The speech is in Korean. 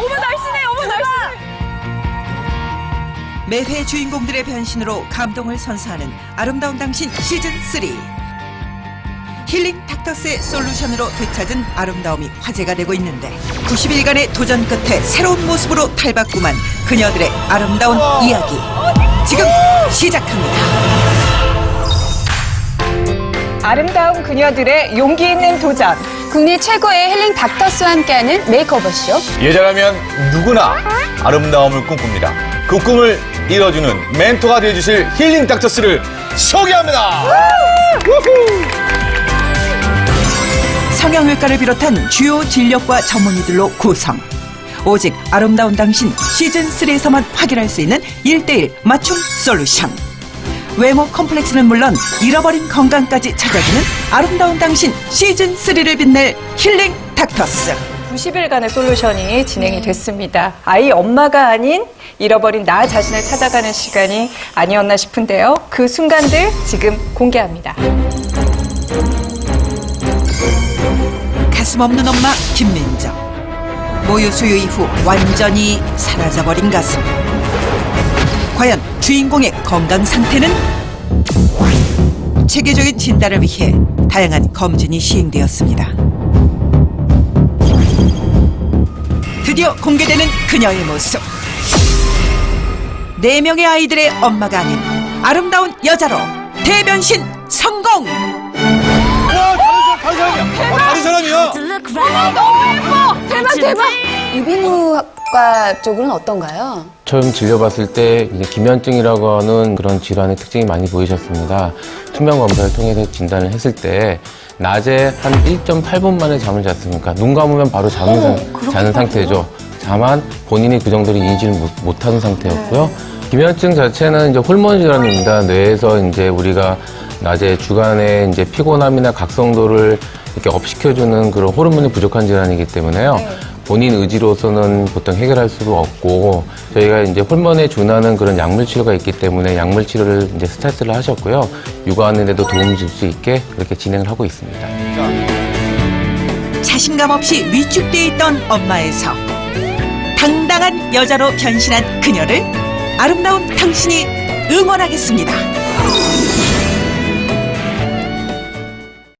어머 날씬해 어머 날씬해. 매회 주인공들의 변신으로 감동을 선사하는 아름다운 당신 시즌 3. 힐링 닥터스의 솔루션으로 되찾은 아름다움이 화제가 되고 있는데 90일간의 도전 끝에 새로운 모습으로 탈바꿈한 그녀들의 아름다운 이야기. 지금 시작합니다. 아름다운 그녀들의 용기 있는 도전 국내 최고의 힐링 닥터스와 함께하는 메이크오버쇼. 여자라면 누구나 아름다움을 꿈꿉니다. 그 꿈을 이뤄주는 멘토가 되어주실 힐링 닥터스를 소개합니다. 성형외과를 비롯한 주요 진료과 전문의들로 구성. 오직 아름다운 당신 시즌3에서만 확인할 수 있는 1대1 맞춤 솔루션. 외모 컴플렉스는 물론 잃어버린 건강까지 찾아주는 아름다운 당신 시즌 3를 빛낼 힐링 닥터스. 90일간의 솔루션이 진행이 됐습니다 아이 엄마가 아닌 잃어버린 나 자신을 찾아가는 시간이 아니었나 싶은데요 그 순간들 지금 공개합니다 가슴 없는 엄마 김민정. 모유 수유 이후 완전히 사라져버린 가슴. 과연 주인공의 건강 상태는? 체계적인 진단을 위해 다양한 검진이 시행되었습니다. 드디어 공개되는 그녀의 모습. 네 명의 아이들의 엄마가 아닌 아름다운 여자로 대변신 성공! 와, 다른 사람, 다른 사람이야. 대박, 대박! 유비무학과 쪽은 어떤가요? 처음 진료받을 때 이제 기면증이라고 하는 그런 질환의 특징이 많이 보이셨습니다. 수면 검사를 통해서 진단을 했을 때 낮에 한 1.8분 만에 잠을 잤으니까 눈 감으면 바로 자는, 상, 자는 상태죠. 다만 본인이 그 정도로 인지를 못, 못하는 상태였고요. 기면증 자체는 이제 호르몬 질환입니다. 뇌에서 이제 우리가 낮에 주간에 이제 피곤함이나 각성도를 이렇게 업시켜주는 그런 호르몬이 부족한 질환이기 때문에요. 본인 의지로서는 보통 해결할 수가 없고 저희가 이제 호르몬에 준하는 그런 약물 치료가 있기 때문에 약물 치료를 이제 스타트를 하셨고요. 육아하는 데도 도움을 줄 수 있게 그렇게 진행을 하고 있습니다. 자신감 없이 위축돼 있던 엄마에서 당당한 여자로 변신한 그녀를 아름다운 당신이 응원하겠습니다.